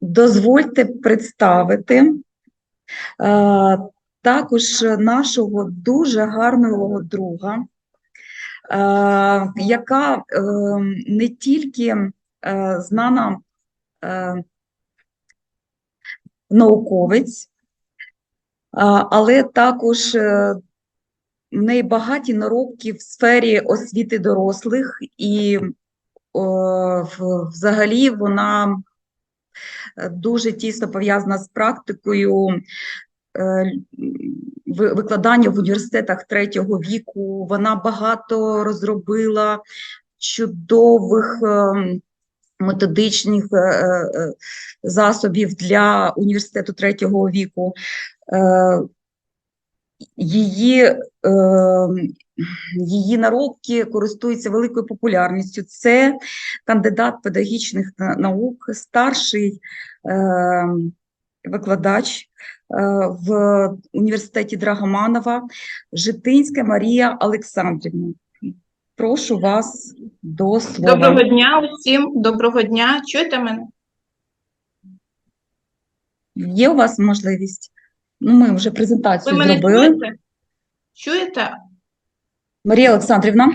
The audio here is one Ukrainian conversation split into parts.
Дозвольте представити е, також нашого дуже гарного друга, е, яка е, не тільки знана науковець, але також в неї багаті наробки в сфері освіти дорослих, і о, взагалі вона е, дуже тісно пов'язана з практикою е, викладання в університетах третього віку. Вона багато розробила чудових методичних е, е, засобів для університету третього віку. Її, її наробки користуються великою популярністю. Це кандидат педагогічних наук, старший е, викладач е, в університеті Драгоманова, Житинська Марія Олександрівна. Прошу вас до слова. Доброго дня усім, доброго дня. Чуєте мене? Є у вас можливість? Ну, ми вже Ви мене зробили. чуєте? Чуєте? Марія Олександрівна,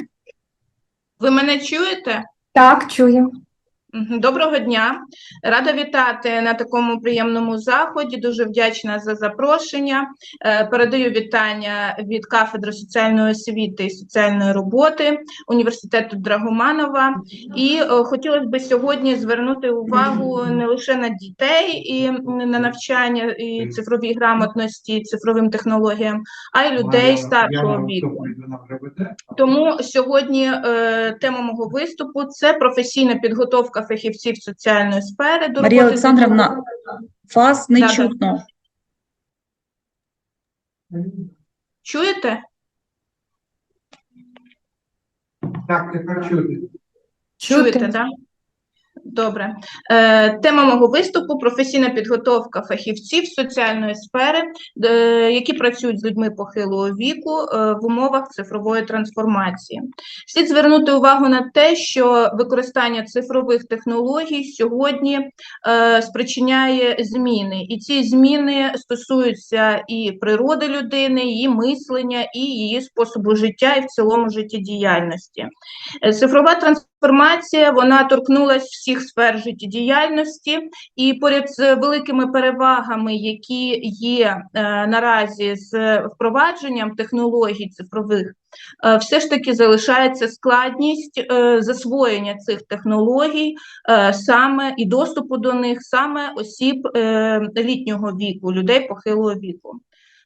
Ви мене чуєте? Так, чую. Доброго дня. Рада вітати на такому приємному заході. Дуже вдячна за запрошення. Е, Передаю вітання від кафедри соціальної освіти і соціальної роботи університету Драгоманова. І е, хотілося б сьогодні звернути увагу не лише на дітей і на навчання і цифровій грамотності, і цифровим технологіям, а й людей старшого віку. Тому сьогодні е, тема мого виступу це професійна підготовка фахівців соціальної сфери до Марія дітьми. вас не Да-да. чутно. Чуєте? Так, тепер чути. Чуєте, так? Добре. Е, тема мого виступу професійна підготовка фахівців соціальної сфери, е, які працюють з людьми похилого віку е, в умовах цифрової трансформації. Слід звернути увагу на те, що використання цифрових технологій сьогодні е, спричиняє зміни, і ці зміни стосуються і природи людини, її мислення, і її способу життя, і в цілому життєдіяльності. Е, Цифрова трансформація вона торкнулася всіх сфер життєдіяльності, і поряд з великими перевагами, які є е, наразі з впровадженням технологій цифрових, е, все ж таки залишається складність е, засвоєння цих технологій е, саме і доступу до них саме осіб е, літнього віку, людей похилого віку.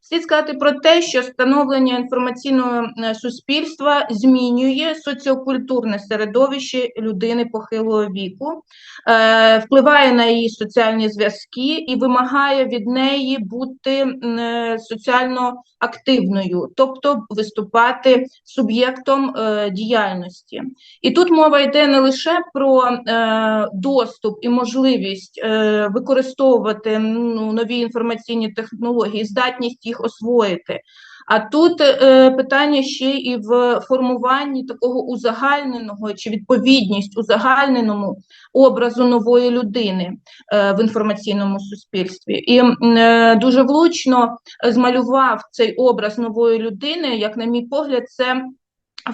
Слід сказати про те, що становлення інформаційного е, суспільства змінює соціокультурне середовище людини похилого віку, е, впливає на її соціальні зв'язки і вимагає від неї бути е, соціально активною, тобто виступати суб'єктом діяльності. І тут мова йде не лише про доступ і можливість використовувати ну, нові інформаційні технології, здатність їх освоїти. А тут е, питання ще і в формуванні такого узагальненого чи відповідність узагальненому образу нової людини е, в інформаційному суспільстві. І е, дуже влучно змалював цей образ нової людини, як на мій погляд, це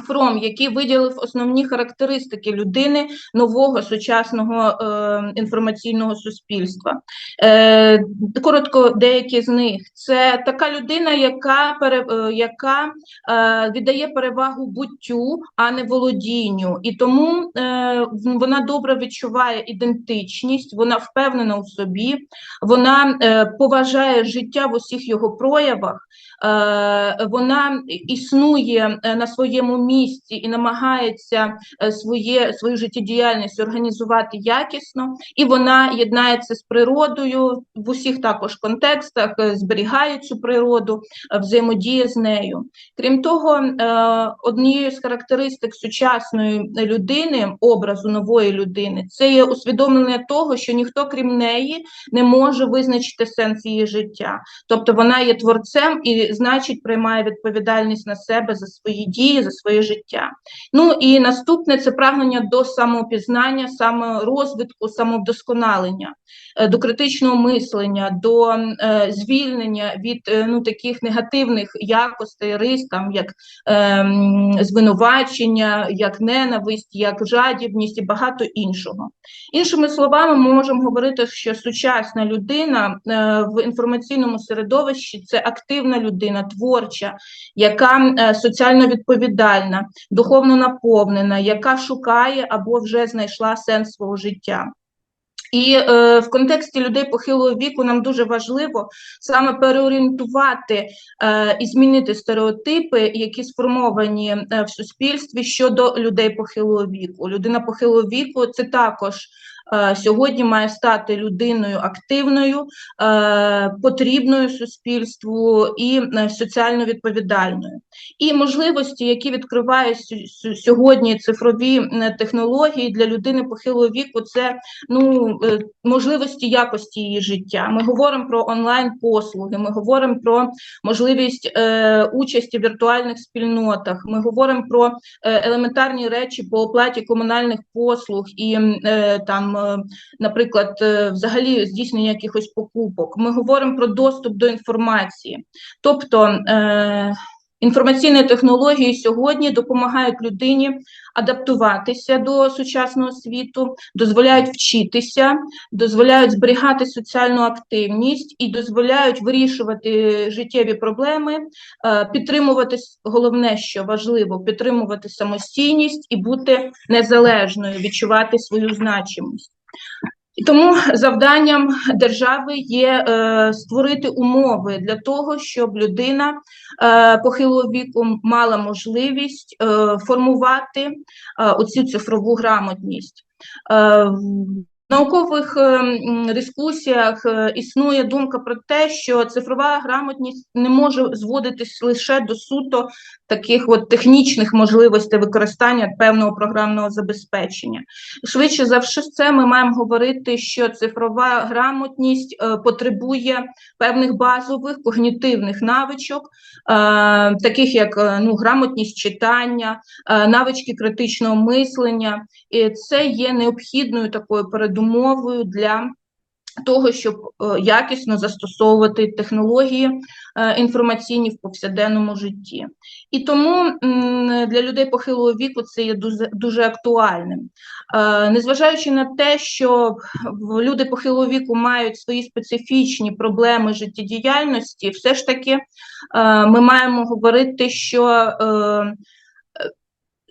Фром, який виділив основні характеристики людини нового сучасного е, інформаційного суспільства. Е, коротко, деякі з них це така людина, яка пере, е, яка е, віддає перевагу буттю, а не володінню, і тому е, вона добре відчуває ідентичність, вона впевнена у собі, вона е, поважає життя в усіх його проявах. Е, вона існує е, на своєму місці і намагається е, своє, свою життєдіяльність організувати якісно, і вона єднається з природою в усіх також контекстах, е, зберігає цю природу, е, взаємодіє з нею. Крім того, однією з характеристик сучасної людини, образу нової людини, це є усвідомлення того, що ніхто крім неї не може визначити сенс її життя. Тобто вона є творцем і, значить, приймає відповідальність на себе за свої дії, за свої своє життя. Ну і наступне це прагнення до самопізнання, саморозвитку, самовдосконалення, е, до критичного мислення, до е, звільнення від е, ну, таких негативних якостей, рис, там, як ем, звинувачення, як ненависть, як жадібність і багато іншого. Іншими словами, ми можемо говорити, що сучасна людина е, в інформаційному середовищі це активна людина, творча, яка е, соціально відповідальна, духовно наповнена, яка шукає або вже знайшла сенс свого життя. І е, в контексті людей похилого віку нам дуже важливо саме переорієнтувати е, і змінити стереотипи, які сформовані е, в суспільстві щодо людей похилого віку. Людина похилого віку це також сьогодні має стати людиною активною, е, потрібною суспільству і е, соціально відповідальною. І можливості, які сю- сьогодні цифрові е, технології для людини похилого віку, це ну, е, можливості якості її життя. Ми говоримо про онлайн-послуги, ми говоримо про можливість е, участі в віртуальних спільнотах, ми говоримо про е, елементарні речі по оплаті комунальних послуг і е, там, е, наприклад, е, взагалі здійснення якихось покупок. Ми говоримо про доступ до інформації. Тобто е, інформаційні технології сьогодні допомагають людині адаптуватися до сучасного світу, дозволяють вчитися, дозволяють зберігати соціальну активність і дозволяють вирішувати життєві проблеми, е, підтримувати головне, що важливо, підтримувати самостійність і бути незалежною, відчувати свою значимість. І тому завданням держави є е, створити умови для того, щоб людина е, похилого віку мала можливість е, формувати е, оцю цифрову грамотність. Е, наукових е, дискусіях е, існує думка про те, що цифрова грамотність не може зводитись лише до суто таких от технічних можливостей використання певного програмного забезпечення. Швидше за все, ми маємо говорити, що цифрова грамотність е, потребує певних базових когнітивних навичок, е, таких як ну, грамотність читання, навички критичного мислення. І це є необхідною такою передумовою для того, щоб е, якісно застосовувати технології е, інформаційні в повсякденному житті. І тому для людей похилого віку це є дуже, дуже актуальним. Е, Незважаючи на те, що люди похилого віку мають свої специфічні проблеми життєдіяльності, все ж таки ми маємо говорити, що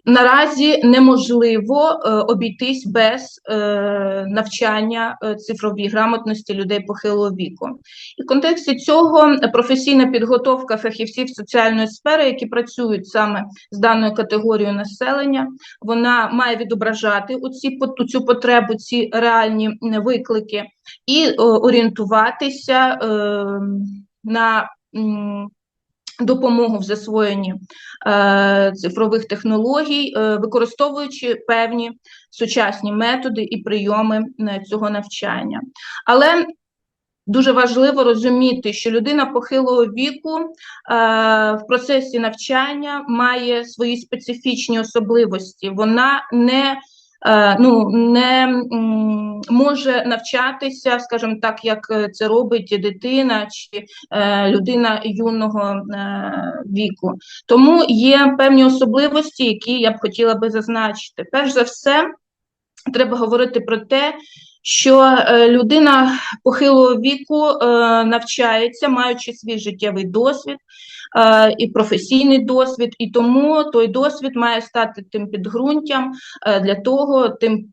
Наразі неможливо е, обійтись без е, навчання е, цифровій грамотності людей похилого віку. І в контексті цього е, професійна підготовка фахівців соціальної сфери, які працюють саме з даною категорією населення, вона має відображати оці, пот- цю потребу, ці реальні виклики, і о, орієнтуватися е, на м, допомогу в засвоєнні е, цифрових технологій, е, використовуючи певні сучасні методи і прийоми е, цього навчання. Але дуже важливо розуміти, що людина похилого віку е, в процесі навчання має свої специфічні особливості. Вона не Ну, не може навчатися, скажімо так, як е, це робить дитина чи е, людина юного е, віку. Тому є певні особливості, які я б хотіла би зазначити. Перш за все, треба говорити про те, що е, людина похилого віку е, навчається, маючи свій життєвий досвід е, і професійний досвід, і тому той досвід має стати тим підґрунтям е, для того, тим,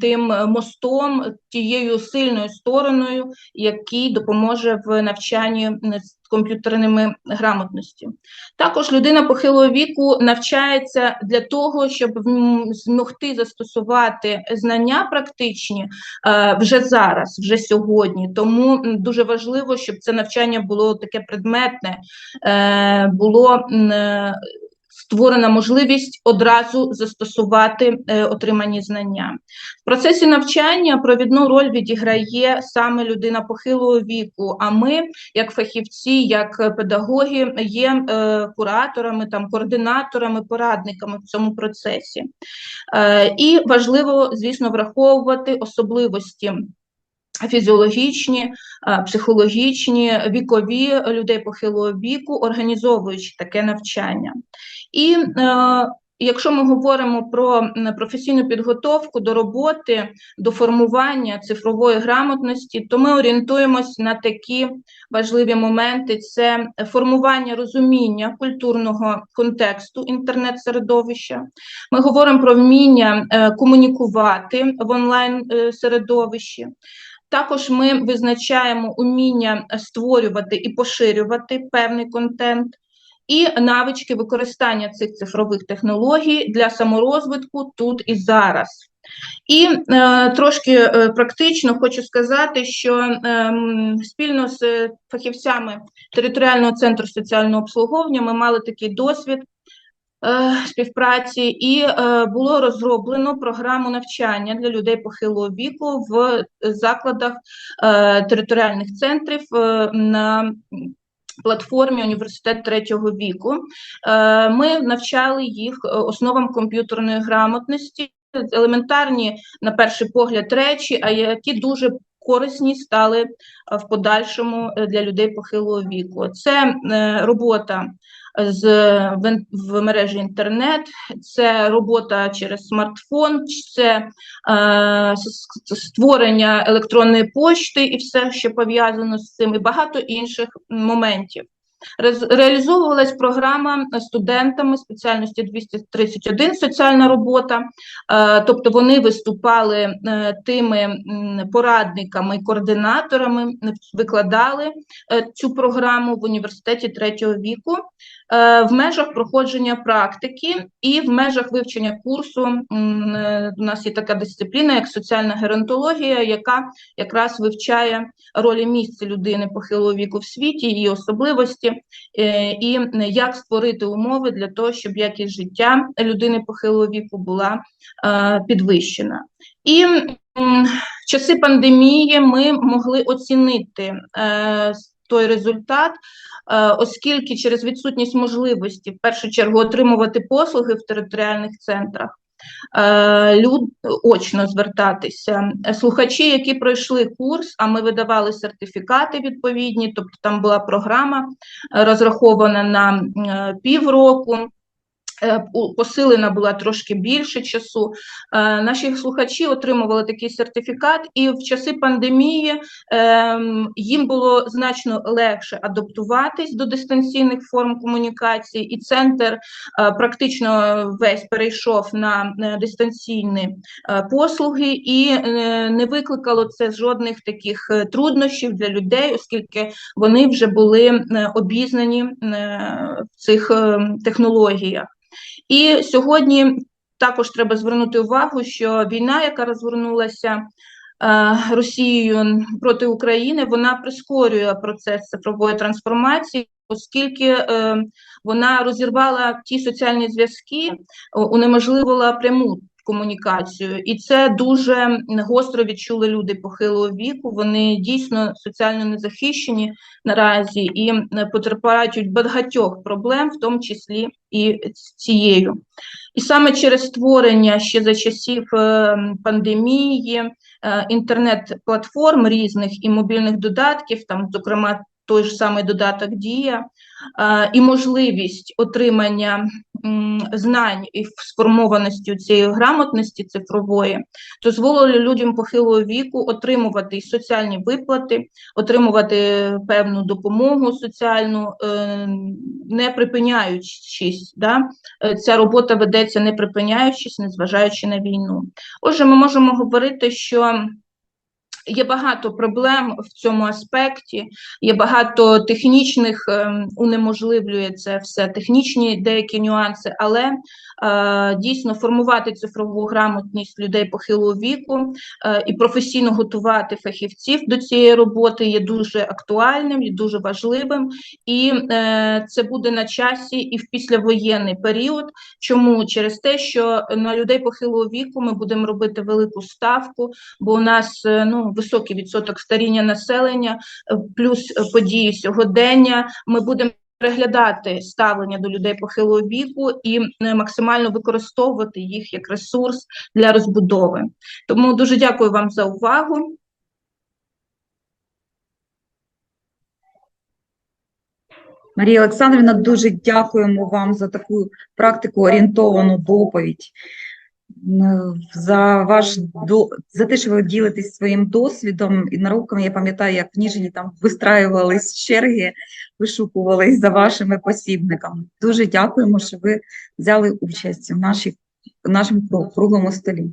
тим мостом, тією сильною стороною, який допоможе в навчанні з комп'ютерними грамотності. Також людина похилого віку навчається для того, щоб змогти застосувати знання практичні е, вже зараз, вже сьогодні. Тому дуже важливо, щоб це навчання було таке предметне, е, було е, створена можливість одразу застосувати е, отримані знання. В процесі навчання провідну роль відіграє саме людина похилого віку. А ми, як фахівці, як педагоги, є е, кураторами, там координаторами, порадниками в цьому процесі. Е, І важливо, звісно, враховувати особливості фізіологічні, психологічні, вікові людей похилого віку, організовуючи таке навчання. І е, якщо ми говоримо про професійну підготовку до роботи, до формування цифрової грамотності, то ми орієнтуємось на такі важливі моменти: це формування розуміння культурного контексту інтернет-середовища. Ми говоримо про вміння е, комунікувати в онлайн е. Також ми визначаємо уміння створювати і поширювати певний контент, і навички використання цих цифрових технологій для саморозвитку тут і зараз. І е, трошки е, практично хочу сказати, що ем, спільно з е, фахівцями територіального центру соціального обслуговування ми мали такий досвід е, співпраці, і е, було розроблено програму навчання для людей похилого віку в закладах е, територіальних центрів е, на платформі університет третього віку. Е, Ми навчали їх е, основам комп'ютерної грамотності, елементарні, на перший погляд, речі, а які дуже корисні стали е, в подальшому для людей похилого віку. Це робота з в, в мережі інтернет, це робота через смартфон, це е, створення електронної пошти і все, що пов'язано з цим, і багато інших моментів. Реалізовувалась програма студентами спеціальності 231 соціальна робота, е, тобто вони виступали е, тими порадниками координаторами, викладали е, цю програму в університеті третього віку в межах проходження практики і в межах вивчення курсу. е, У нас є така дисципліна, як соціальна геронтологія, яка якраз вивчає ролі місця людини похилого віку в світі, її особливості, е, і е, як створити умови для того, щоб якість життя людини похилого віку була е, підвищена. І в часи пандемії ми могли оцінити е, той результат, е, оскільки через відсутність можливості в першу чергу отримувати послуги в територіальних центрах. е, Люд очно звертатися. Слухачі, які пройшли курс, а ми видавали сертифікати відповідні, тобто там була програма е, розрахована на півроку. Е, Посилена була трошки більше часу. Е, Наші слухачі отримували такий сертифікат, і в часи пандемії ем, їм було значно легше адаптуватись до дистанційних форм комунікації, і центр е, практично весь перейшов на дистанційні послуги, і не викликало це жодних таких труднощів для людей, оскільки вони вже були обізнані в цих е, технологіях. І сьогодні також треба звернути увагу, що війна, яка розгорнулася е, Росією проти України, вона прискорює процес цифрової трансформації, оскільки е, вона розірвала ті соціальні зв'язки, унеможливила пряму комунікацію, і це дуже гостро відчули люди похилого віку. Вони дійсно соціально незахищені наразі і е, потерпають від багатьох проблем, в тому числі і цією. І саме через створення ще за часів е, пандемії е, інтернет-платформ різних і мобільних додатків, там, зокрема, той ж самий додаток Дія, е, і можливість отримання знань і сформованості цієї грамотності цифрової, дозволили людям похилого віку отримувати і соціальні виплати, отримувати певну допомогу соціальну, е, не припиняючись. Да? Е, Ця робота ведеться не припиняючись, незважаючи на війну. Отже, ми можемо говорити, що Є багато проблем в цьому аспекті, є багато технічних ем, унеможливлює це все, технічні деякі нюанси, але е, дійсно формувати цифрову грамотність людей похилого віку е, і професійно готувати фахівців до цієї роботи є дуже актуальним і дуже важливим. І е, це буде на часі і в післявоєнний період. Чому через те, що на людей похилого віку ми будемо робити велику ставку, бо у нас ну високий відсоток старіння населення, е, плюс е, події сьогодення. Ми будемо переглядати ставлення до людей похилого віку і е, максимально використовувати їх як ресурс для розбудови. Тому дуже дякую вам за увагу. Марія Олександрівна, дуже дякуємо вам за таку практику орієнтовану доповідь. За ваш до за те, що ви ділитесь своїм досвідом і науками. Я пам'ятаю, як в Ніжині там вистраювались черги, вишукувались за вашими посібниками. Дуже дякуємо, що ви взяли участь в нашій в нашому круглому столі.